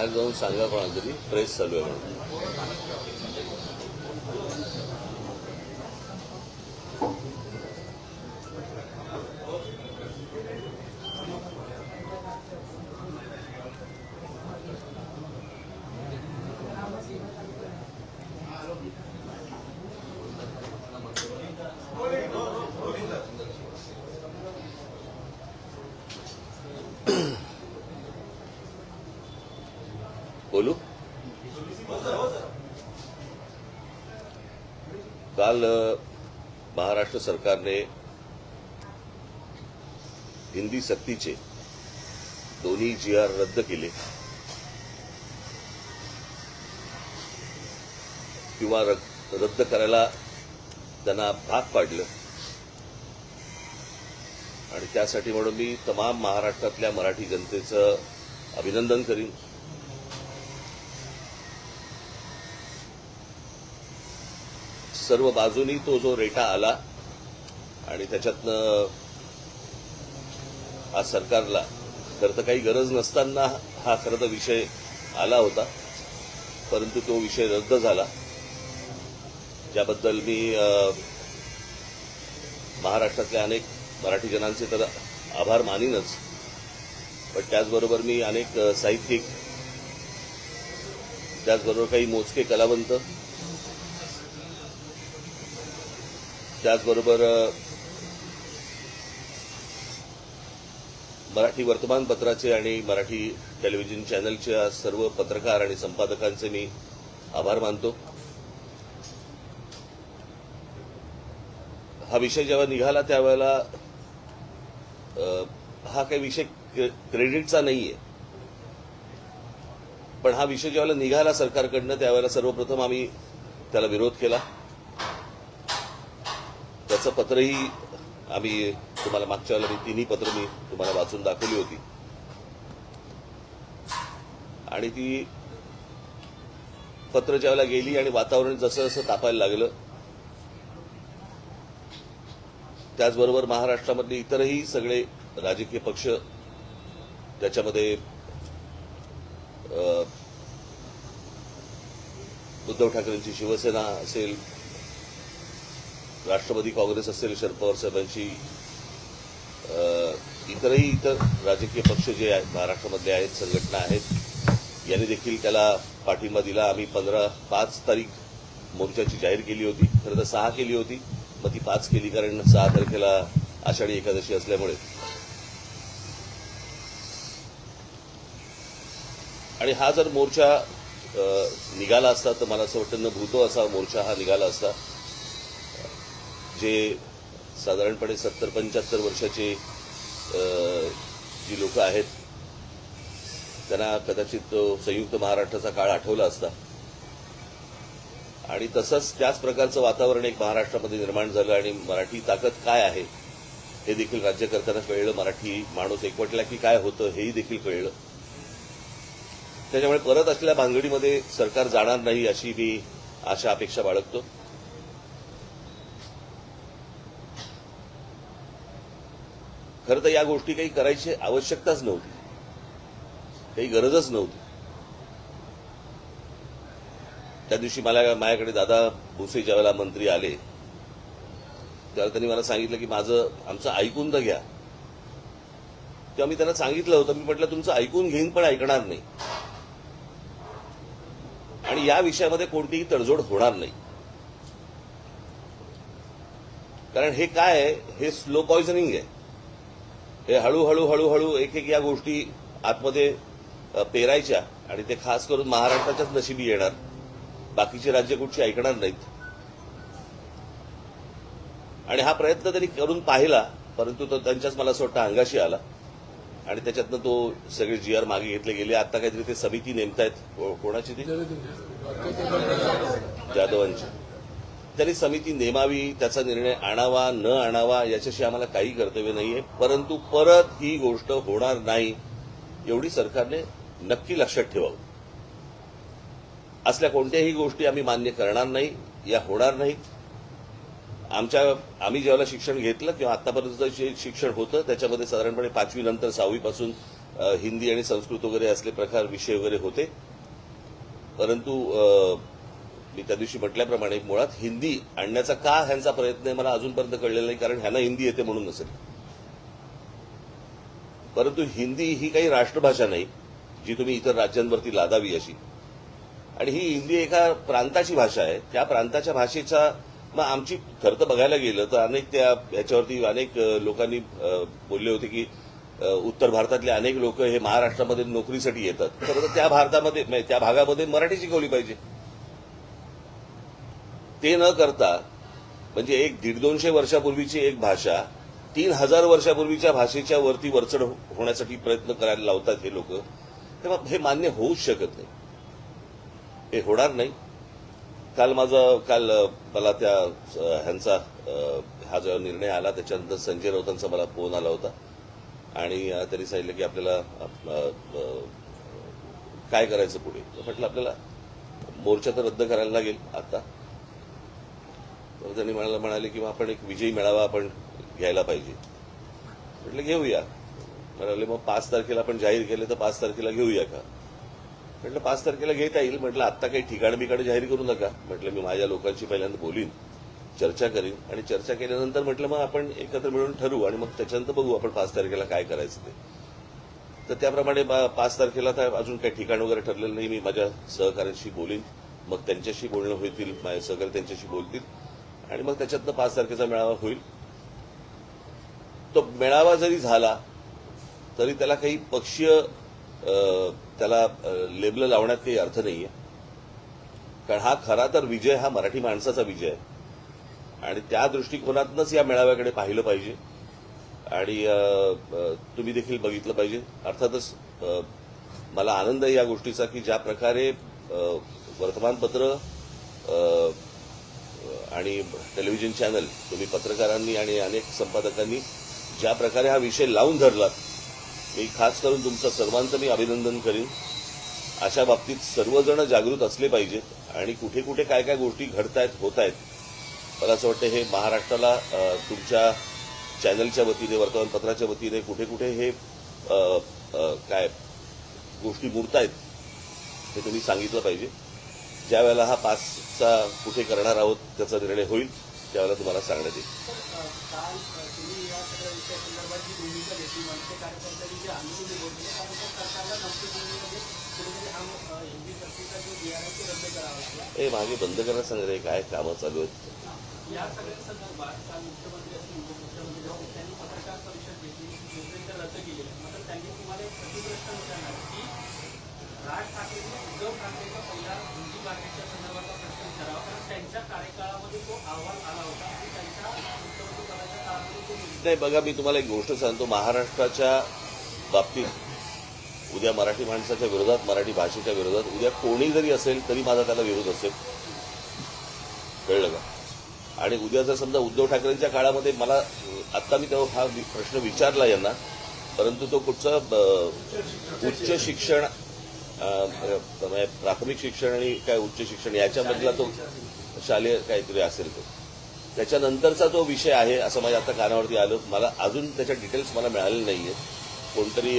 बाहेर जाऊन सांगा कोणाला तरी प्रेस चालू आहे म्हणून. काल महाराष्ट्र सरकारने हिंदी सक्तीचे दोन्ही जी आर रद्द केले. किंवा रद्द करायला त्यांना भाग पाडलं. आणि त्यासाठी म्हणून मी तमाम महाराष्ट्रातल्या मराठी जनतेचं अभिनंदन करीन. सर्व बाजूनी तो जो रेटा आला आणि त्याच्यातनं आज सरकारला खरं तर काही गरज नसताना हा खरं तर विषय आला होता परंतु तो विषय रद्द झाला. ज्याबद्दल मी महाराष्ट्रातल्या अनेक मराठी जनांचे तर आभार मानीनच पण त्याचबरोबर मी अनेक साहित्यिक त्याचबरोबर काही मोजके कलावंत त्याचबरोबर मराठी वर्तमानपत्राचे आणि मराठी टेलिव्हिजन चॅनलच्या सर्व पत्रकार आणि संपादकांचे मी आभार मानतो. हा विषय जेव्हा निघाला त्यावेळेला हा काही विषय क्रेडिटचा नाहीये. पण हा विषय ज्यावेळेला निघाला सरकारकडनं त्यावेळेला सर्वप्रथम आम्ही त्याला विरोध केला. त्याचं पत्रही आम्ही तुम्हाला मागच्या वेळेला मी तिन्ही पत्र मी तुम्हाला वाचून दाखवली होती. आणि ती पत्र ज्यावेळेला गेली आणि वातावरण जसं जसं तापायला लागलं त्याचबरोबर महाराष्ट्रामधले इतरही सगळे राजकीय पक्ष त्याच्यामध्ये उद्धव ठाकरेंची शिवसेना असेल राष्ट्रवादी काँग्रेस असेल शरद पवार साहेबांशी इतरही इतर राजकीय पक्ष जे आहेत महाराष्ट्रामधले आहेत संघटना आहेत यांनी देखील त्याला पाठिंबा दिला. आम्ही पंधरा पाच तारीख मोर्चाची जाहीर केली होती. खरं तर सहा केली होती. मग ती पाच केली कारण सहा तारखेला आषाढी एकादशी असल्यामुळे. आणि हा जर मोर्चा निघाला असता तर मला असं वाटतं न भूतो असा मोर्चा हा निघाला असता. जे साधारणपणे सत्तर पंच्याहत्तर वर्षाचे जी लोक आहेत त्यांना कदाचित तो संयुक्त महाराष्ट्राचा काळ आठवला असता. आणि तसंच त्याच प्रकारचं वातावरण एक महाराष्ट्रामध्ये निर्माण झालं आणि मराठी ताकद काय आहे हे देखील राज्यकर्त्यांना कळलं. मराठी माणूस एकवटला की काय होतं हेही देखील कळलं. त्याच्यामुळे परत असलेल्या भानगडीमध्ये सरकार जाणार नाही अशी मी आशा अपेक्षा बाळगतो. खरं तर या गोष्टी काही करायची आवश्यकताच नव्हती. काही गरजच नव्हती. त्या दिवशी मला माझ्याकडे दादा भुसे ज्यावेळेला मंत्री आले त्यावेळेला त्यांनी मला सांगितलं की माझं आमचं ऐकून तर घ्या. तेव्हा मी त्यांना सांगितलं होतं मी म्हटलं तुमचं ऐकून घेईन पण ऐकणार नाही. आणि या विषयामध्ये कोणतीही तडजोड होणार नाही. कारण हे काय आहे? हे स्लो पॉइझनिंग आहे. हे हळूहळू हळूहळू एक एक या गोष्टी आतमध्ये पेरायच्या आणि ते खास करून महाराष्ट्राच्याच नशिबी येणार. बाकीची राज्य कुठची ऐकणार नाहीत. आणि हा प्रयत्न त्यांनी करून पाहिला परंतु तो त्यांच्याच मला असं वाटतं अंगाशी आला. आणि त्याच्यातनं तो सगळे जी आर मागे घेतले गेले. आता काहीतरी ते समिती नेमतायत. कोणाची ती? जाधवांची. त्यांनी समिती नेमावी त्याचा निर्णय आणावा न आणावा याच्याशी आम्हाला काही कर्तव्य नाहीये. परंतु परत ही गोष्ट होणार नाही एवढी सरकारने नक्की लक्षात ठेवावं. असल्या कोणत्याही गोष्टी आम्ही मान्य करणार नाही या होणार नाहीत. आमच्या आम्ही ज्यावेळेला शिक्षण घेतलं किंवा आतापर्यंत जे शिक्षण होतं त्याच्यामध्ये साधारणपणे पाचवी नंतर सहावीपासून हिंदी आणि संस्कृत वगैरे असले प्रकार विषय वगैरे होते. परंतु मी त्या दिवशी म्हटल्याप्रमाणे मुळात हिंदी आणण्याचा का ह्यांचा प्रयत्न आहे मला अजूनपर्यंत कळलेला नाही कारण ह्यांना हिंदी येते म्हणून नसेल. परंतु हिंदी ही काही राष्ट्रभाषा नाही जी तुम्ही इतर राज्यांवरती लादावी अशी. आणि ही हिंदी एका प्रांताची भाषा आहे. त्या प्रांताच्या भाषेचा मग आमची खरं तर बघायला गेलं तर अनेक त्या ह्याच्यावरती अनेक लोकांनी बोलले होते की उत्तर भारतातले अनेक लोक हे महाराष्ट्रामध्ये नोकरीसाठी येतात. खरं तर त्या भारतामध्ये म्हणजे त्या भागामध्ये मराठी शिकवली पाहिजे. ते न करता म्हणजे एक दीड दोनशे वर्षापूर्वीची एक भाषा तीन हजार वर्षापूर्वीच्या भाषेच्या वरती वरचढ हो-, होण्यासाठी प्रयत्न करायला लावतात हे लोक तेव्हा हे मान्य होऊच शकत नाही. हे होणार नाही. काल माझा काल मला त्या ह्यांचा हा जो निर्णय आला त्याच्यानंतर संजय राऊतांचा मला फोन आला होता. आणि त्यांनी सांगितलं की आपल्याला काय करायचं पुढे? तर म्हटलं आपल्याला मोर्चा तर रद्द करायला लागेल आता. तर त्यांनी म्हणाला म्हणाले की मग आपण एक विजयी मेळावा आपण घ्यायला पाहिजे. म्हटलं घेऊया. म्हणाले मग पाच तारखेला आपण जाहीर केले तर पाच तारखेला घेऊया का? म्हटलं पाच तारखेला घेता येईल. म्हटलं आत्ता काही ठिकाण बिकाण जाहीर करू नका. म्हटलं मी माझ्या लोकांशी पहिल्यांदा बोलीन चर्चा करीन आणि चर्चा केल्यानंतर म्हटलं मग आपण एकत्र मिळून ठरवू आणि मग त्याच्यानंतर बघू आपण पाच तारखेला काय करायचं ते. तर त्याप्रमाणे बा- पाच तारखेला तर अजून काही ठिकाण वगैरे ठरलेलं नाही. मी माझ्या सहकाऱ्यांशी बोलीन. मग त्यांच्याशी बोलणं होतील माझे सहकारी त्यांच्याशी बोलतील. आणि मग त्याच्यातनं पाच तारखेचा मेळावा होईल. तो मेळावा जरी झाला तरी त्याला काही पक्षीय त्याला लेबल लावण्यात काही अर्थ नाही आहे कारण हा खरा तर विजय हा मराठी माणसाचा विजय आहे. आणि त्या दृष्टिकोनातनंच या मेळाव्याकडे पाहिलं पाहिजे. आणि तुम्ही देखील बघितलं पाहिजे. अर्थातच मला आनंद आहे या गोष्टीचा की ज्या प्रकारे वर्तमानपत्र आणि टेलिव्हिजन चॅनल तुम्ही पत्रकारांनी आणि अनेक संपादकांनी ज्या प्रकारे हा विषय लावून धरलात मी खास करून तुमचं सर्वांचं मी अभिनंदन करीन. अशा बाबतीत सर्वजण जागृत असले पाहिजेत आणि कुठे कुठे काय काय गोष्टी घडतायत होत आहेत मला असं वाटतं हे महाराष्ट्राला तुमच्या चॅनलच्या वतीने वर्तमानपत्राच्या वतीने कुठे कुठे हे काय गोष्टी मुरतायत हे तुम्ही सांगितलं पाहिजे. ज्या वेळेला हा पासचा कुठे करणार आहोत त्याचा निर्णय होईल त्यावेळेला तुम्हाला सांगण्यात येईल. ए मागे बंद करण्यात संग्रह काय कामं चालू आहेत? या सगळ्या संदर्भात काल मुख्यमंत्री असतील उपमुख्यमंत्री त्यांनी पत्रकार परिषद घेतली. रद्द मात्र त्यांनी तुम्हाला एक की राज ठाकरेंनी उद्धव ठाकरेचा पहिला हिंदी मार्केटच्या संदर्भातला प्रश्न विचारावा. कारण त्यांच्या कार्यकाळामध्ये तो अहवाल आला होता आणि त्यांच्या मुख्यमंत्री काळामध्ये तो नाही बघा मी तुम्हाला एक गोष्ट सांगतो. महाराष्ट्राच्या बाबतीत उद्या मराठी माणसाच्या विरोधात मराठी भाषेच्या विरोधात उद्या कोणी जरी असेल तरी माझा त्याला विरोध असेल. कळलं का? आणि उद्या जर समजा उद्धव ठाकरेंच्या काळामध्ये मला आत्ता मी तेव्हा हा प्रश्न विचारला यांना परंतु तो कुठचा उच्च शिक्षण म्हणजे प्राथमिक शिक्षण आणि काय उच्च शिक्षण याच्यामधला तो शालेय काहीतरी असेल तो. त्याच्यानंतरचा तो विषय आहे असं माझ्या आता कानावरती आलं. मला अजून त्याच्या डिटेल्स मला मिळाले नाहीये. कोणतरी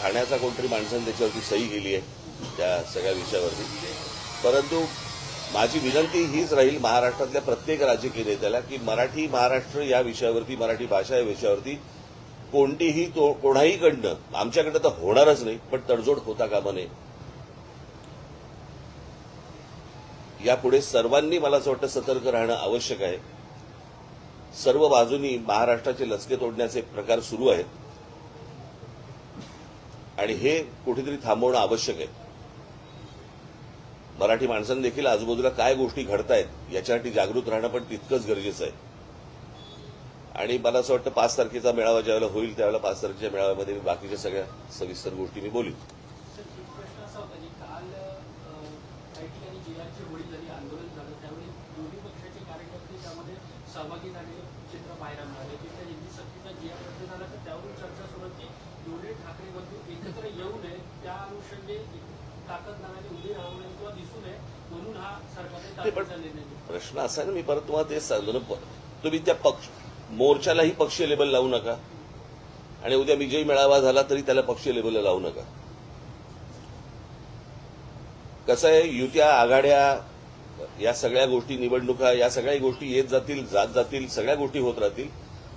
ठाण्याचा कोणतरी माणसाने त्याच्यावरती सही केली आहे त्या सगळ्या विषयावरती. परंतु माझी विनंती हीच राहील महाराष्ट्रातल्या प्रत्येक राजकीय नेत्याला की मराठी महाराष्ट्र या विषयावरती मराठी भाषा या विषयावरती कोणतीही तो कोणाहीकडनं आमच्याकडनं तर होणारच नाही पण तडजोड होता कामा नये. यापुढे सर्वांनी मला असं वाटतं सतर्क राहणं आवश्यक आहे. सर्व बाजूनी महाराष्ट्राचे लचके तोडण्याचे प्रकार सुरू आहेत. आणि हे कुठेतरी थांबवणं आवश्यक आहे. मराठी माणसांनी देखील आजूबाजूला काय गोष्टी घडतायत याच्यासाठी जागृत राहणं पण तितकंच गरजेचं आहे. आणि मला असं वाटतं पाच तारखेचा मेळावा ज्यावेळेला होईल त्यावेळेला पाच तारखेच्या मेळाव्यामध्ये मी बाकीच्या सगळ्या सविस्तर गोष्टी मी बोलीन सर एक प्रश्न असा होता की काल अ, काही ठिकाणी जिल्ह्याची होळी झाली आंदोलन झालं त्यावेळी दोन्ही पक्षाचे कार्यकर्ते त्यामध्ये सहभागी झालेलं चित्र पाहायला मिळालं त्या हिंदी सक्तीचा जी रद्द झाला तर त्यावरून चर्चा सुरू होती. की दोन्ही ठाकरे बंधू एकत्र येऊ नये त्या अनुषंगे ताकद नावाने उभी राहू नये किंवा दिसू नये म्हणून हा सरकारने प्रश्न असा ना मी परत तुम्हाला तेच सांगतो ना तुम्ही त्या पक्ष मोर्चालाही पक्षीय लेबल लावू नका. आणि उद्या विजयी मेळावा झाला तरी त्याला पक्षीय लेबल लावू नका. कसं आहे युत्या आघाड्या या सगळ्या गोष्टी निवडणुका या सगळ्या गोष्टी येत जातील जात जातील सगळ्या गोष्टी होत राहतील.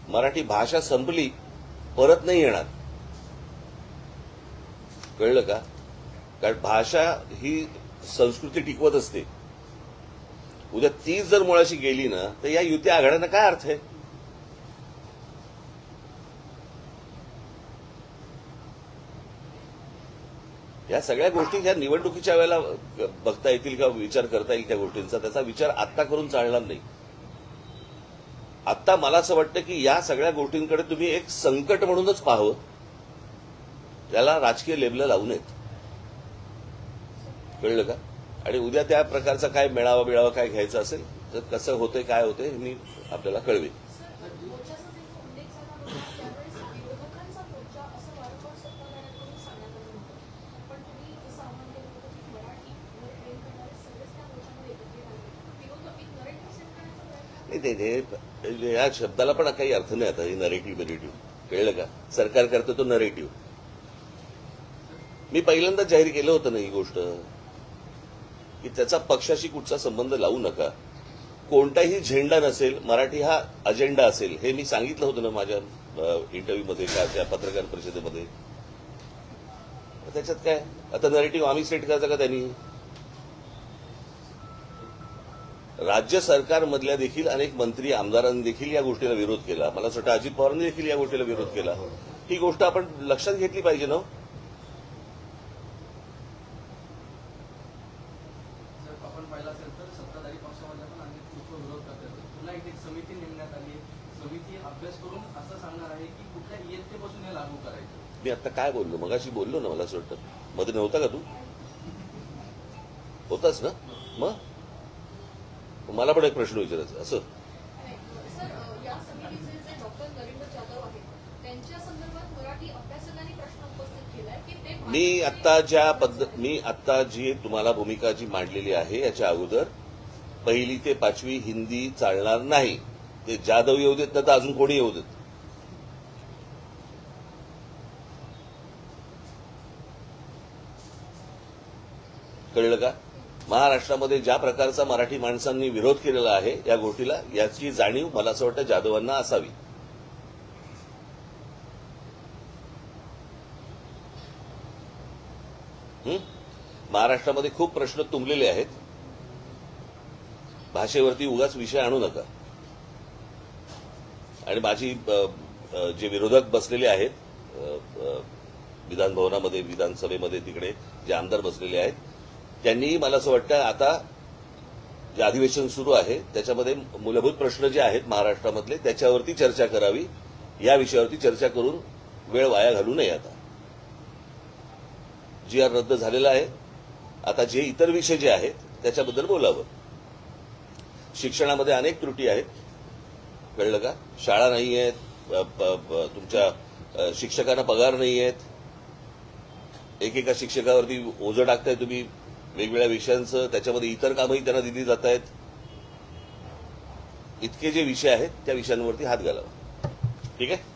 मराठी भाषा संपली परत नाही येणार. कळलं का? कारण भाषा ही संस्कृती टिकवत असते. उद्या तीच जर मुळाशी गेली ना तर या युत्या आघाड्यांना काय अर्थ आहे? या सगळ्या गोष्टी ह्या निवडणुकीच्या वेळेला बघता येतील किंवा विचार करता येईल त्या गोष्टींचा. त्याचा विचार आत्ता करून चालणार नाही. आत्ता मला असं वाटतं की या सगळ्या गोष्टींकडे तुम्ही एक संकट म्हणूनच पाहावं. त्याला राजकीय लेबल लावू नयेत. कळलं का? आणि उद्या त्या प्रकारचा काय मेळावा बिळावा काय घ्यायचा असेल तर कसं होतंय काय होतंय हे मी आपल्याला कळवेन मोर्चाचा जो उल्लेख झाला होता त्यावेळेस विरोधकांचा मोर्चा असं वारंवार सत्ताधाऱ्यांकडून सांगण्यात आलं होतं पण तुम्ही जसं आव्हान केलं होतं की मराठी वर प्रेम करणारे सगळेच त्या मोर्चामध्ये एकत्रित आले विरोध एक नरेटिव्ह सेट करण्याचा प्रयत्न नाही ते- ते या शब्दाला पण काही अर्थ नाही आता नरेटिव्ह नरेटिव्ह कळलं का? सरकार करतो तो नरेटिव्ह मी पहिल्यांदा जाहीर केलं होतं ना ही गोष्ट की त्याचा पक्षाशी कुठचा संबंध लावू नका. कोणताही झेंडा नसेल मराठी हा अजेंडा असेल हे मी सांगितलं होतं ना माझ्या इंटरव्ह्यूमध्ये का त्या पत्रकार परिषदेमध्ये. त्याच्यात काय? आता नरेटिव्ह आम्ही सेट करायचा का त्यांनी? राज्य सरकारमधल्या देखील अनेक मंत्री आमदारांनी देखील या गोष्टीला विरोध केला. मला असं वाटतं अजित पवारांनी देखील या गोष्टीला विरोध केला. ही गोष्ट आपण लक्षात घेतली पाहिजे ना हो. मी आता काय बोललो? मगाशी बोललो ना मला असं वाटतं. मध्ये नव्हता का तू? होताच ना? मग? मला पण एक प्रश्न विचारायचा असं? मी आत्ता ज्या पद्धत मी आत्ता जी तुम्हाला भूमिका जी मांडलेली आहे याच्या अगोदर पहिली ते पाचवी हिंदी चालणार नाही. ते जाधव येऊ देत ना तर अजून कोणी येऊ देत? कळलं का? महाराष्ट्रामध्ये ज्या प्रकारचा मराठी माणसांनी विरोध केलेला आहे या गोष्टीला याची जाणीव मला असं वाटतं जाधवांना असावी. महाराष्ट्रामध्ये खूप प्रश्न तुंबलेले आहेत. भाषेवरती उगाच विषय आणू नका. आणि माझी जे विरोधक बसलेले आहेत विधानभवनामध्ये विधान भवनामध्ये विधानसभेमध्ये तिकडे जे आमदार बसलेले आहेत त्यांनी मला असं वाटतं आता जे अधिवेशन सुरू आहे त्याच्यामध्ये मूलभूत प्रश्न जे आहेत महाराष्ट्रामधले त्याच्यावरती चर्चा करावी. या विषयावरती चर्चा करून वेळ वाया घालू नये आता. जी आर रद्द झालेला आहे आता जे इतर विषय जे आहेत त्याच्याबद्दल बोलावं. शिक्षणामध्ये अनेक त्रुटी आहेत. कळलं का? शाळा नाही आहेत तुमच्या शिक्षकांना पगार नाही आहेत एकेका शिक्षकावरती ओझं टाकताय तुम्ही वेगवेगळ्या विषयांचं त्याच्यामध्ये इतर कामही त्यांना दिली जात आहेत. इतके जे विषय आहेत त्या विषयांवरती हात घालावा. ठीक आहे?